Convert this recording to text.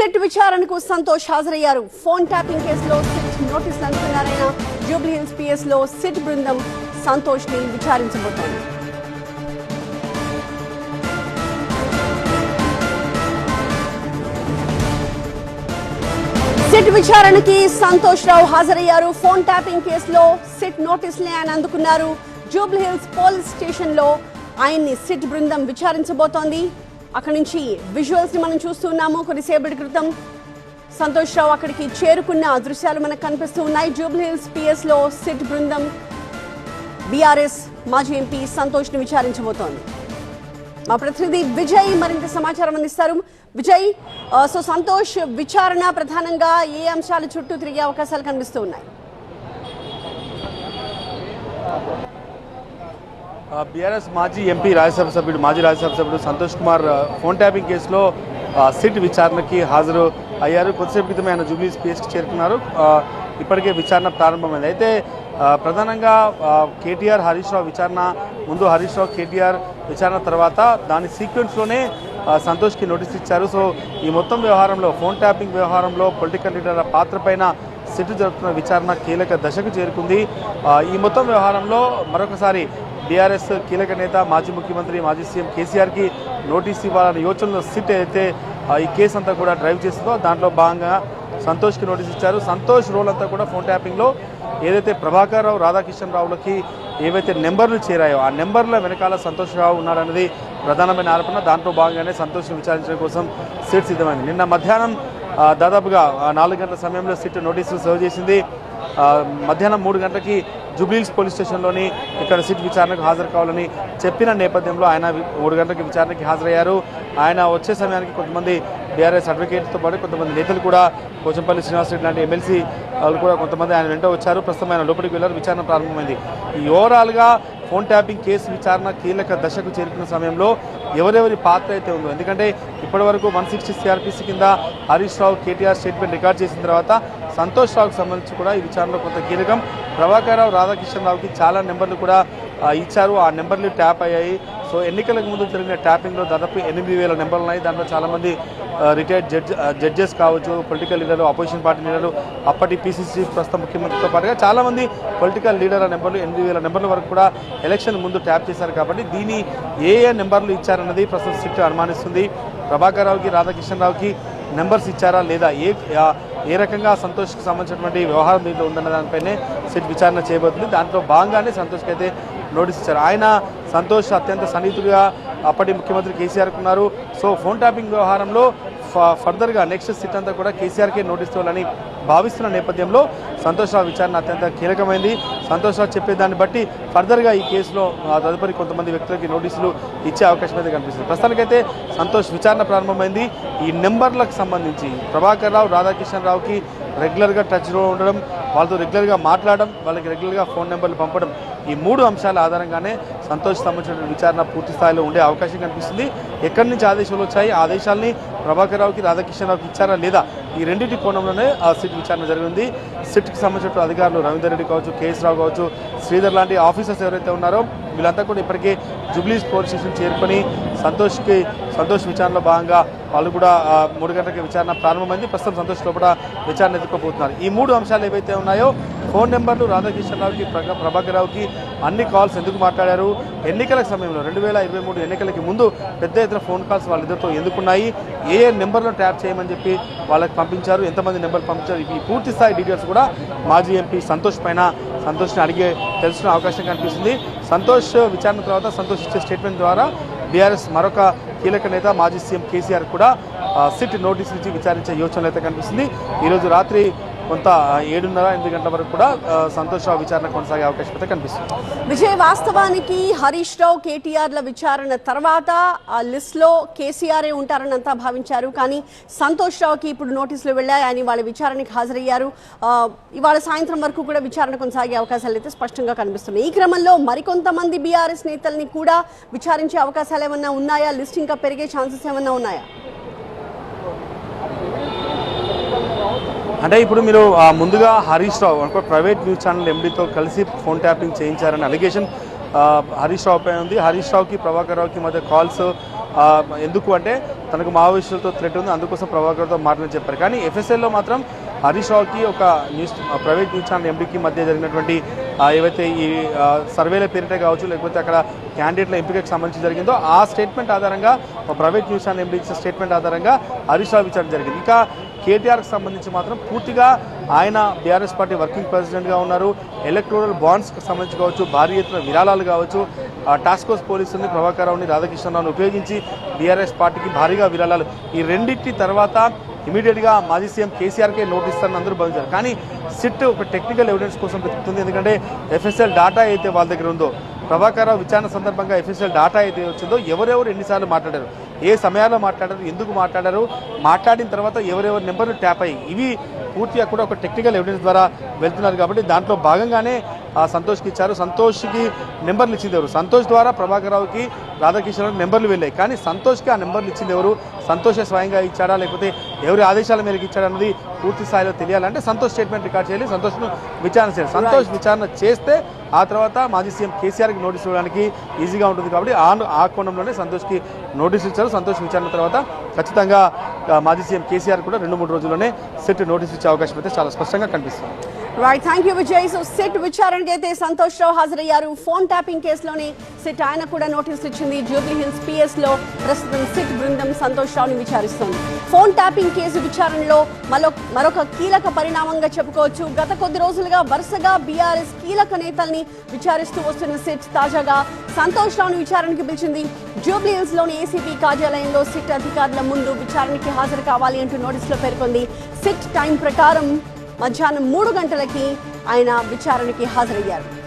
SIT విచారణకు సంతోష్ హాజరయ్యారు. Phone tapping కేసులో సిట్ నోటీసులు అందుకున్నారైన జూబ్లీ హిల్స్ పిఎస్లో సిట్ బృందం సంతోష్ని విచారించబోతోంది. సిట్ విచారణకి సంతోష్ రావు హాజరయ్యారు. ఫోన్ ట్యాపింగ్ కేసులో సిట్ నోటీసులే ఆయన అందుకున్నారు. జూబ్లీ హిల్స్ పోలీస్ స్టేషన్లో ఆయన్ని సిట్ బృందం విచారించబోతోంది. అక్కడి నుంచి విజువల్స్ని మనం చూస్తున్నాము. కొద్దిసేపటి క్రితం సంతోష్ రావు అక్కడికి చేరుకున్న దృశ్యాలు మనకు కనిపిస్తూ ఉన్నాయి. జూబ్లీ హిల్స్ పిఎస్లో సిట్ బృందం బీఆర్ఎస్ మాజీ ఎంపీ సంతోష్ని విచారించబోతోంది. మా ప్రతినిధి విజయ్ మరింత సమాచారం అందిస్తారు. విజయ్ సో సంతోష్ విచారణ ప్రధానంగా ఏ అంశాల చుట్టూ తిరిగే అవకాశాలు కనిపిస్తూ ఉన్నాయి? బీఆర్ఎస్ మాజీ ఎంపీ రాజ్యసభ సభ్యుడు మాజీ రాజ్యసభ సభ్యుడు సంతోష్ కుమార్ ఫోన్ ట్యాపింగ్ కేసులో సిట్ విచారణకి హాజరు అయ్యారు. కొద్దిసేపు క్రితమే ఆయన జూబ్లీస్ పిఎస్కి చేరుకున్నారు. ఇప్పటికే విచారణ ప్రారంభమైంది. అయితే ప్రధానంగా కేటీఆర్ హరీష్ రావు విచారణ ముందు హరీష్ రావు కేటీఆర్ విచారణ తర్వాత దాని సీక్వెన్స్లోనే సంతోష్కి నోటీస్ ఇచ్చారు. సో ఈ మొత్తం వ్యవహారంలో ఫోన్ ట్యాపింగ్ వ్యవహారంలో పొలిటికల్ లీడర్ల పాత్ర పైన సిట్టు జరుపుతున్న విచారణ కీలక దశకు చేరుకుంది. ఈ మొత్తం వ్యవహారంలో మరొకసారి బీఆర్ఎస్ కీలక నేత మాజీ ముఖ్యమంత్రి మాజీ సీఎం కేసీఆర్కి నోటీస్ ఇవ్వాలనే యోచనలో సిట్ అయితే ఈ కేసు అంతా కూడా డ్రైవ్ చేస్తుందో దాంట్లో భాగంగా సంతోష్కి నోటీస్ ఇచ్చారు. సంతోష్ రోల్ అంతా కూడా ఫోన్ ట్యాపింగ్లో ఏదైతే ప్రభాకర్ రావు రాధాకిషన్ రావులకి ఏవైతే నెంబర్లు చేరాయో ఆ నెంబర్ల వెనకాల సంతోష్ రావు ఉన్నాడనేది ప్రధానమైన ఆరోపణ. దాంట్లో భాగంగానే సంతోష్ని విచారించడం కోసం సిట్ సిద్ధమైంది. నిన్న మధ్యాహ్నం దాదాపుగా నాలుగు గంటల సమయంలో సిట్ నోటీసులు సర్వ్ చేసింది. మధ్యాహ్నం మూడు గంటలకి జూబ్లీహిల్స్ పోలీస్ స్టేషన్లోని ఇక్కడ సిట్ విచారణకు హాజరు కావాలని చెప్పిన నేపథ్యంలో ఆయన మూడు గంటలకు విచారణకి హాజరయ్యారు. ఆయన వచ్చే సమయానికి కొంతమంది బీఆర్ఎస్ అడ్వకేట్తో పాటు కొంతమంది నేతలు కూడా పోచంపల్లి శ్రీనివాసరెడ్డి లాంటి ఎమ్మెల్సీ వాళ్ళు కూడా కొంతమంది ఆయన వెంట వచ్చారు. ప్రస్తుతం ఆయన లోపలికి వెళ్ళారు. విచారణ ప్రారంభమైంది. ఈ ఓవరాల్గా ఫోన్ ట్యాపింగ్ కేసు విచారణ కీలక దశకు చేరుకున్న సమయంలో ఎవరెవరి పాత్ర అయితే ఉందో ఎందుకంటే ఇప్పటివరకు వన్ సిక్స్టీ సిఆర్పిసి కింద Harish Rao KTR statement record చేసిన తర్వాత సంతోష్ రావుకి సంబంధించి కూడా ఈ విచారణలో కొంత కీలకం. ప్రభాకరరావు రాధాకిషన్ రావుకి చాలా నెంబర్లు కూడా ఇచ్చారు. ఆ నెంబర్లు ట్యాప్ అయ్యాయి. సో ఎన్నికలకు ముందు జరిగిన ట్యాపింగ్లో దాదాపు ఎనిమిది వేల నెంబర్లు ఉన్నాయి. దాంట్లో చాలామంది రిటైర్డ్ జడ్జ్ జడ్జెస్ కావచ్చు పొలిటికల్ లీడర్లు అపోజిషన్ పార్టీ లీడర్లు అప్పటి పీసీసీ ప్రస్తుత ముఖ్యమంత్రితో పాటుగా చాలామంది పొలిటికల్ లీడర్ల నెంబర్లు ఎనిమిది వేల నెంబర్ల వరకు కూడా ఎలక్షన్ ముందు ట్యాప్ చేశారు కాబట్టి దీని ఏ ఏ నెంబర్లు ఇచ్చారన్నది ప్రస్తుతం సిట్ అనుమానిస్తుంది. ప్రభాకర్ రావుకి రాధాకిషన్ రావుకి నెంబర్స్ ఇచ్చారా లేదా ఏ ఏ రకంగా సంతోష్కి సంబంధించినటువంటి వ్యవహారం దీంట్లో ఉందన్న దానిపైనే సిట్ విచారణ చేయబోతుంది దాంట్లో భాగంగానే సంతోష్కి అయితే నోటీస్ ఇచ్చారు. ఆయన సంతోష్ అత్యంత సన్నిహితుడిగా అప్పటి ముఖ్యమంత్రి కేసీఆర్ ఉన్నారు. సో ఫోన్ ట్యాపింగ్ వ్యవహారంలో ఫ- ఫర్దర్గా నెక్స్ట్ సిట్ అంతా కూడా కేసీఆర్కే నోటీస్ ఇవ్వాలని భావిస్తున్న నేపథ్యంలో సంతోష్ విచారణ అత్యంత కీలకమైంది. సంతోష్ రావు చెప్పే దాన్ని బట్టి ఫర్దర్గా ఈ కేసులో తదుపరి కొంతమంది వ్యక్తులకి నోటీసులు ఇచ్చే అవకాశం అయితే కనిపిస్తుంది. ప్రస్తుతానికైతే సంతోష్ విచారణ ప్రారంభమైంది. ఈ నెంబర్లకు సంబంధించి ప్రభాకర్ రావు రాధాకిషన్ రావుకి రెగ్యులర్గా టచ్లో ఉండడం వాళ్ళతో రెగ్యులర్గా మాట్లాడడం వాళ్ళకి రెగ్యులర్గా ఫోన్ నెంబర్లు పంపడం ఈ మూడు అంశాల ఆధారంగానే సంతోష్ సంబంధించిన విచారణ పూర్తి స్థాయిలో ఉండే అవకాశం కనిపిస్తుంది. ఎక్కడి నుంచి ఆదేశాలు వచ్చాయి? ఆదేశాలని ప్రభాకర్ రావుకి రాధాకిషన్ రావుకి ఇచ్చారా లేదా? ఈ రెండింటి కోణంలోనే ఆ సిట్ విచారణ జరిగింది. సిట్కి సంబంధించిన అధికారులు రవీందర్ రెడ్డి కావచ్చు కేఎస్ రావు కావచ్చు శ్రీధర్ లాంటి ఆఫీసర్స్ ఎవరైతే ఉన్నారో వీళ్ళంతా కూడా ఇప్పటికే జుబ్లీస్ పోలీస్ స్టేషన్ చేరుకొని సంతోష్కి సంతోష్ విచారణలో భాగంగా వాళ్ళు కూడా మూడు గంటలకి విచారణ ప్రారంభమైంది. ప్రస్తుతం సంతోష్ లోపల విచారణ ఎదుర్కోబోతున్నారు. ఈ మూడు అంశాలు ఏవైతే ఉన్నాయో ఫోన్ నెంబర్లు రాధాకిషన్ రావుకి ప్రభాకర్ రావుకి అన్ని కాల్స్ ఎందుకు మాట్లాడారు? ఎన్నికల సమయంలో రెండు వేల ఇరవై మూడు ఎన్నికలకి ముందు పెద్ద ఎత్తున ఫోన్ కాల్స్ వాళ్ళిద్దరితో ఎందుకున్నాయి? ఏ ఏ నెంబర్లో ట్యాప్ చేయమని చెప్పి వాళ్ళకి పంపించారు? ఎంతమంది నెంబర్ పంపించారు? ఈ పూర్తి స్థాయి డీటెయిల్స్ కూడా మాజీ ఎంపీ సంతోష్ పైన సంతోష్ని అడిగే తెలుసుకునే అవకాశం కనిపిస్తుంది. సంతోష్ విచారణ తర్వాత సంతోష్ ఇచ్చే స్టేట్మెంట్ ద్వారా బీఆర్ఎస్ మరొక కీలక నేత మాజీ సీఎం కేసీఆర్ కూడా సిట్ నోటీస్ ఇచ్చి విచారించే యోచనలు అయితే కనిపిస్తుంది. ఈరోజు రాత్రి కొంత ఏడున్నర ఎనిమిది గంటల వరకు కూడా సంతోష్ రావు విచారణ కొనసాగే అవకాశం అయితే కనిపిస్తుంది. విజయ్ వాస్తవానికి హరీష్ రావు కేటీఆర్ల విచారణ తర్వాత ఆ లిస్ట్లో కేసీఆరే ఉంటారని అంతా భావించారు. కానీ సంతోష్ రావుకి ఇప్పుడు నోటీసులు వెళ్ళాయి. ఆయన వాళ్ళ విచారణకి హాజరయ్యారు. ఇవాళ సాయంత్రం వరకు కూడా విచారణ కొనసాగే అవకాశాలు అయితే స్పష్టంగా కనిపిస్తున్నాయి. ఈ క్రమంలో మరికొంతమంది బీఆర్ఎస్ నేతల్ని కూడా విచారించే అవకాశాలు ఏమన్నా ఉన్నాయా? లిస్ట్ ఇంకా పెరిగే ఛాన్సెస్ ఏమన్నా ఉన్నాయా? అంటే ఇప్పుడు మీరు ముందుగా హరీష్ రావు ఒక ప్రైవేట్ న్యూస్ ఛానల్ ఎండీతో కలిసి ఫోన్ ట్యాపింగ్ చేయించారని అలిగేషన్ హరీష్ రావు పై ఉంది. హరీష్ రావుకి ప్రభాకర్ రావుకి మధ్య కాల్స్ ఎందుకు అంటే తనకు మావోయిస్టులతో థ్రెట్ ఉంది అందుకోసం ప్రభాకర్తో మాట్లాడి చెప్పారు. కానీ ఎఫ్ఎస్ఎల్లో మాత్రం హరీష్ రావుకి ఒక న్యూస్ ప్రైవేట్ న్యూస్ ఛానల్ ఎంపీకి మధ్య జరిగినటువంటి ఏవైతే ఈ సర్వేల పేరిటే కావచ్చు లేకపోతే అక్కడ క్యాండిడేట్ల ఎంపికకు సంబంధించి జరిగిందో ఆ స్టేట్మెంట్ ఆధారంగా ఒక ప్రైవేట్ న్యూస్ ఛానల్ ఎండీ ఇచ్చిన స్టేట్మెంట్ ఆధారంగా హరీష్ రావు విచారణ జరిగింది. ఇంకా కేటీఆర్కి సంబంధించి మాత్రం పూర్తిగా ఆయన బీఆర్ఎస్ పార్టీ వర్కింగ్ ప్రెసిడెంట్గా ఉన్నారు. ఎలక్ట్రోనల్ బాండ్స్కి సంబంధించి కావచ్చు భారీ ఎత్తున విరాళాలు కావచ్చు ఆ, టాస్క్ ఫోర్స్ పోలీసుల్ని ప్రభాకరరావుని రాధాకృష్ణరావుని ఉపయోగించి బీఆర్ఎస్ పార్టీకి భారీగా విరాళాలు. ఈ రెండింటి తర్వాత ఇమీడియట్గా మాజీ సీఎం కేసీఆర్కే నోటీస్ ఇస్తారని అందరూ భావించారు. కానీ సిట్ ఒక టెక్నికల్ ఎవిడెన్స్ కోసం వెతుకుతుంది. ఎందుకంటే ఎఫ్ఎస్ఎల్ డాటా అయితే వాళ్ళ దగ్గర ఉందో ప్రభాకర్ విచారణ సందర్భంగా ఎఫ్ఎస్ఎల్ డాటా అయితే వచ్చిందో ఎవరెవరు ఎన్నిసార్లు మాట్లాడారు? ఏ సమయాల్లో మాట్లాడారు ఎందుకు మాట్లాడారు మాట్లాడిన తర్వాత ఎవరెవరి నెంబర్లు ట్యాప్ అయ్యి ఇవి పూర్తిగా కూడా ఒక టెక్నికల్ ఎవిడెన్స్ ద్వారా వెళ్తున్నారు కాబట్టి దాంట్లో భాగంగానే ఆ సంతోష్కి ఇచ్చారు. సంతోష్కి నెంబర్లు ఇచ్చింది ఎవరు సంతోష్ ద్వారా ప్రభాకర్ రావుకి రాధాకృష్ణ నెంబర్లు వెళ్ళాయి. కానీ సంతోష్కి ఆ నెంబర్లు ఇచ్చింది ఎవరు సంతోషే స్వయంగా ఇచ్చాడా? లేకపోతే ఎవరి ఆదేశాల మేరకు ఇచ్చాడా అన్నది పూర్తి స్థాయిలో తెలియాలంటే సంతోష్ స్టేట్మెంట్ రికార్డ్ చేయాలి సంతోష్ను విచారణ చేయాలి. సంతోష్ విచారణ చేస్తే ఆ తర్వాత మాజీ సీఎం కేసీఆర్కి నోటీస్ ఇవ్వడానికి ఈజీగా ఉంటుంది కాబట్టి ఆ ఆ కోణంలోనే సంతోష్కి నోటీస్ ఇచ్చారు. సంతోష్ విచారణ తర్వాత ఖచ్చితంగా మాజీ సీఎం కేసీఆర్ కూడా రెండు మూడు రోజుల్లోనే సెట్ నోటీస్ ఇచ్చే అవకాశం అయితే చాలా స్పష్టంగా కనిపిస్తుంది. Right thank you Vijay so SIT విచారణకి అయితే సంతోష్ రావు హాజరయ్యారు ఫోన్ ట్యాపింగ్ కేసులోని సిట్ ఆయన కూడా నోటీసులు ఇచ్చింది. జూబ్లీ హిల్స్ పిఎస్లో ప్రస్తుతం సిట్ బృందం సంతోష్ రావుని విచారిస్తోంది. ఫోన్ ట్యాపింగ్ కేసు విచారణలో మరో మరొక కీలక పరిణామంగా చెప్పుకోవచ్చు. గత కొద్ది రోజులుగా వరుసగా బీఆర్ఎస్ కీలక నేతల్ని విచారిస్తూ వస్తున్న సిట్ తాజాగా సంతోష్ రావుని విచారణకి పిలిచింది. జూబ్లీ హిల్స్లోని ఏసీబీ కార్యాలయంలో సిట్ అధికారుల ముందు విచారణకి హాజరు కావాలి అంటూ నోటీసులో పేర్కొంది. సిట్ టైం ప్రకారం మధ్యాహ్నం మూడు గంటలకి ఆయన విచారణకి హాజరయ్యారు.